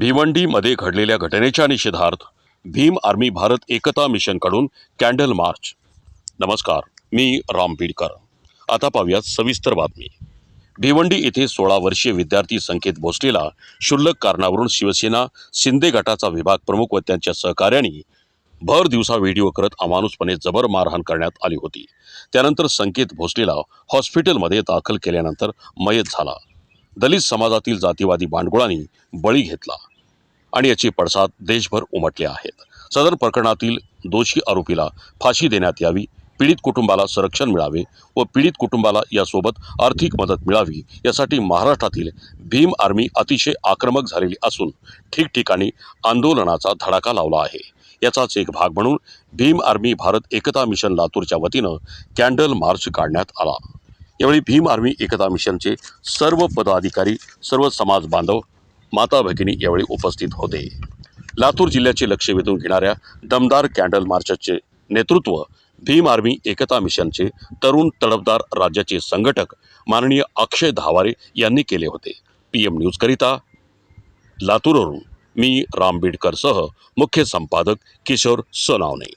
भिवंडीमध्ये घडलेल्या घटनेच्या निषेधार्थ भीम आर्मी भारत एकता मिशनकडून कॅन्डल मार्च. नमस्कार मी राम बीडकर आता पाहूयात सविस्तर बातमी. भिवंडी येथे सोळा वर्षीय विद्यार्थी संकेत भोसलेला क्षुल्लक कारणावरून शिवसेना शिंदे गटाचा विभाग प्रमुख व त्यांच्या सहकाऱ्यांनी भर दिवसा व्हिडिओ करत अमानुषपणे जबर मारहाण करण्यात आली होती. त्यानंतर संकेत भोसलेला हॉस्पिटलमध्ये दाखल केल्यानंतर मयत झाला. दलित समाजातील जातीवादी बांडगुळांनी बळी घेतला आणि याचे पडसाद देशभर उमटले आहेत. सदर प्रकरणातील दोषी आरोपीला फाशी देण्यात यावी पीडित कुटुंबाला संरक्षण मिळावे व पीडित कुटुंबाला यासोबत आर्थिक मदत मिळावी यासाठी महाराष्ट्रातील भीम आर्मी अतिशय आक्रमक झालेली असून ठिकठिकाणी आंदोलनाचा धडाका लावला आहे. याचाच एक भाग म्हणून भीम आर्मी भारत एकता मिशन लातूरच्या वतीनं कॅन्डल मार्च काढण्यात आला. यावेळी भीम आर्मी एकता मिशनचे सर्व पदाधिकारी सर्व समाज बांधव माता भगिनी यावेळी उपस्थित होते. लातूर जिल्ह्याचे लक्ष वेधून घेणाऱ्या दमदार कॅन्डल मार्चचे नेतृत्व भीम आर्मी एकता मिशनचे तरुण तडफदार राज्याचे संघटक माननीय अक्षय धावारे यांनी केले होते. पी एम न्यूजकरिता लातूरवरून मी रामबीडकरसह मुख्य संपादक किशोर सोनावणे.